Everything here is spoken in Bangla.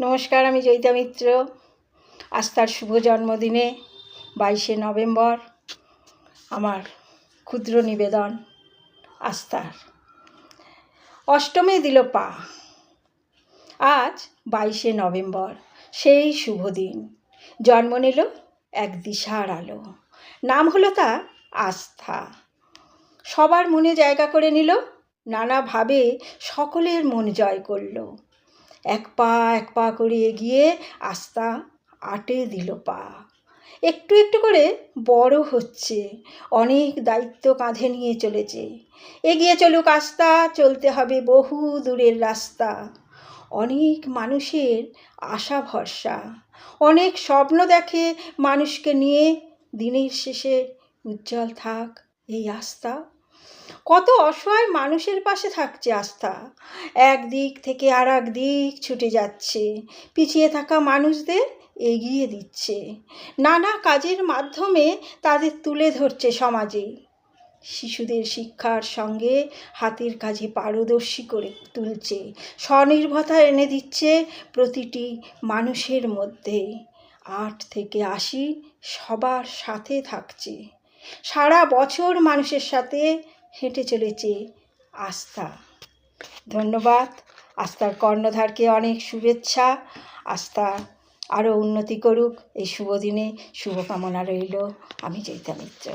নমস্কার, আমি জয়িতা মিত্র। আজ তার শুভ জন্মদিনে বাইশে নভেম্বর আমার ক্ষুদ্র নিবেদন আস্থার অষ্টমে দিল পা। আজ বাইশে নভেম্বর, সেই শুভ দিন। জন্ম নিল এক দিশার আলো। নাম হলো তা আস্থা। সবার মনে জায়গা করে নিল, নানাভাবে সকলের মন জয় করল। এক পা এক পা করে এগিয়ে আস্থা আটে দিল পা। একটু একটু করে বড় হচ্ছে, অনেক দায়িত্ব কাঁধে নিয়ে চলেছে। এগিয়ে চলুক আস্থা চলতে হবে বহু দূরের রাস্তা। অনেক মানুষের আশা ভরসা, অনেক স্বপ্ন দেখে মানুষকে নিয়ে দিনের শেষে উজ্জ্বল থাক এই আস্থা কত অসহায় মানুষের পাশে থাকছে আস্থা। এক দিক থেকে আর এক দিক ছুটে যাচ্ছে। পিছিয়ে থাকা মানুষদের এগিয়ে দিচ্ছে। নানা কাজের মাধ্যমে তাদের তুলে ধরছে সমাজে। শিশুদের শিক্ষার সঙ্গে হাতের কাজে পারদর্শী করে তুলছে। স্বনির্ভরতা এনে দিচ্ছে প্রতিটি মানুষের মধ্যে। আট থেকে আশি সবার সাথে থাকছে। সারা বছর মানুষের সাথে হেঁটে চলেছে আস্থা। ধন্যবাদ। আস্থার কর্ণধারকে অনেক শুভেচ্ছা। আস্থা আরও উন্নতি করুক। এই শুভ দিনে শুভকামনা রইল। আমি চৈতা মিত্র।